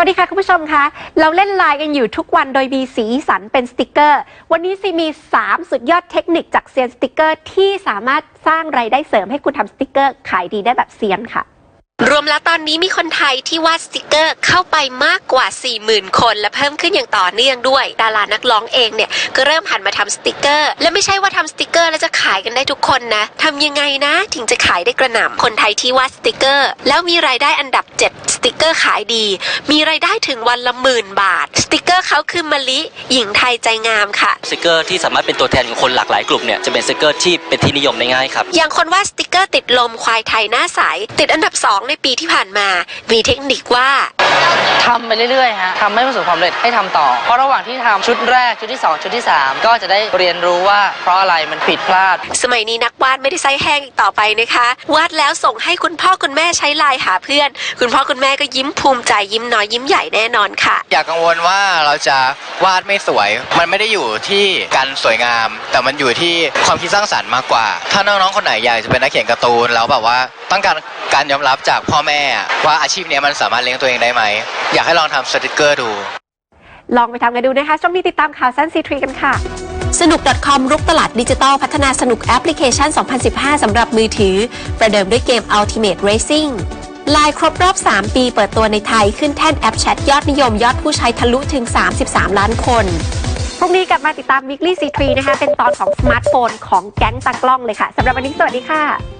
วัสดีค่ะคุณผู้ชมคะเราเล่นไลน์กันอยู่ทุกวันโดยมีสีสันเป็นสติกเกอร์ วันนี้ซีมี 3 สุดยอดเทคนิคจากเซียนสติกเกอร์ ที่สามารถสร้างไรายได้เสริมให้คุณทำสติกเกอร์ขายดีได้แบบเซียนค่ะ รวมแล้วตอนนี้มีคนไทยที่วาดสติกเกอร์เข้าไปมากกว่า 40,000 คน และเพิ่มขึ้นอย่างต่อเนื่องด้วย ดารานักร้องเองเนี่ยก็เริ่มหันมาทำสติกเกอร์ และไม่ใช่ว่าทำสติกเกอร์แล้วจะขายกันได้ทุกคนนะทำยังไงนะถึงจะขายได้กระหน่ำคนไทยที่วาดสติกเกอร์ แล้วมีรายได้อันดับ 7 สติกเกอร์ขายดี มีรายได้ถึงวันละหมื่นบาท สติกเกอร์เขาคือมะลิหญิงไทยใจงามค่ะ สติกเกอร์ที่สามารถเป็นตัวแทนของคนหลากหลายกลุ่มเนี่ยจะเป็นสติกเกอร์ที่เป็นที่นิยมได้ง่ายครับ อย่างคนวาดสติกเกอร์ติดลมควายไทยหน้าใส ติดอันดับ 2 ในปีที่ผ่านมา มีเทคนิคว่า ทำไปเรื่อยๆฮะทำให้ประสบความสำเร็จให้ทำต่อ เพราะระหว่างที่ทำชุดแรกชุดที่2ชุดที่3ก็จะได้เรียนรู้ว่าเพราะอะไรมันผิดพลาด สมัยนี้นักวาดไม่ได้ไส้แห้งอีกต่อไปนะคะ วาดแล้วส่งให้คุณพ่อคุณแม่ใช้ไลน์หาเพื่อน คุณพ่อคุณแม่ก็ยิ้มภูมิใจยิ้มน้อยยิ้มใหญ่แน่นอนค่ะ อย่ากังวลว่าเราจะวาดไม่สวย มันไม่ได้อยู่ที่การสวยงาม แต่มันอยู่ที่ความคิดสร้างสรรค์มากกว่า ถ้าน้องๆคนไหนอยากจะเป็นนักเขียนการ์ตูนแล้วแบบว่า ต้องการการยอมรับจากพ่อแม่ว่าอาชีพเนี้ยมันสามารถเลี้ยงตัวเองได้ไหม อยากให้ลองทำสติกเกอร์ดู ลองไปทำกันดูนะคะ ช่วงนี้ติดตามข่าวสั้นซีทรีกันค่ะ สนุก .com รุกตลาดดิจิตอลพัฒนาสนุกแอปพลิเคชัน 2015 สำหรับมือถือ ประเดิมด้วยเกม Ultimate Racing ไลน์ครบรอบ 3 ปีเปิดตัวในไทยขึ้นแท่นแอปแชทยอดนิยมยอดผู้ใช้ทะลุถึง 33 ล้านคนพรุ่งนี้กลับมาติดตาม Weekly C3 นะคะ เป็นตอนของสมาร์ทโฟนของแก๊งตากล้องเลยค่ะสำหรับวันนี้สวัสดีค่ะ